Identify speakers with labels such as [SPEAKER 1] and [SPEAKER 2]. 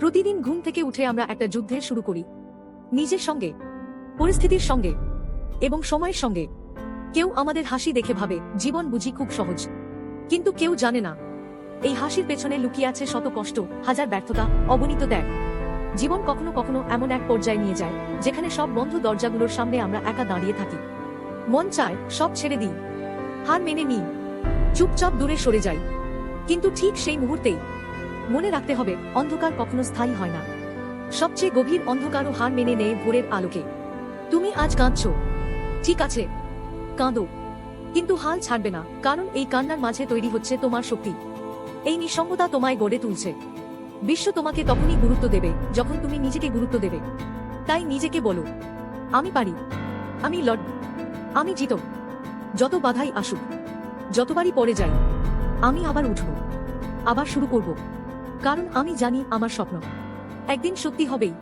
[SPEAKER 1] প্রতিদিন ঘুম থেকে উঠে আমরা একটা যুদ্ধের শুরু করি। নিজের সঙ্গে, পরিস্থিতির সঙ্গে এবং সময়ের সঙ্গে। কেউ আমাদের হাসি দেখে ভাবে, জীবন বুঝি খুব সহজ। কিন্তু কেউ জানে না, এই হাসির পেছনে লুকিয়ে আছে শত কষ্ট, হাজার ব্যর্থতা, অগণিত ত্যাগ। জীবন কখনো কখনো এমন এক পর্যায়ে নিয়ে যায়, যেখানে সব বন্ধ দরজাগুলোর সামনে আমরা একা দাঁড়িয়ে থাকি। মন চায়, সব ছেড়ে দিই। হার মেনে নিই। চুপচাপ দূরে সরে যাই। কিন্তু ঠিক সেই মুহূর্তেই মনে রাখতে হবে, অন্ধকার কখনো স্থায়ী হয় না। সবচেয়ে গভীর অন্ধকারও হার মেনে নেয় ভোরের আলোকে। তুমি আজ কাঁদছ। ঠিক আছে। কাঁদো। কিন্তু হাল ছাড়বে না, কারণ এই কান্নার মাঝে তৈরি হচ্ছে তোমার শক্তি। এই নিঃসঙ্গতা তোমায় গড়ে তুলছে। বিশ্ব তোমাকে তখনই গুরুত্ব দেবে, যখন তুমি নিজেকে গুরুত্ব দেবে। তাই নিজেকে বলো, আমি পারি। আমি লড় আমি জিত যত বাধাই আসুক, যতবারই পড়ে যাই, আমি আবার উঠব। আবার শুরু করব। কারণ আমি জানি আমার স্বপ্ন। একদিন সত্যি হবেই।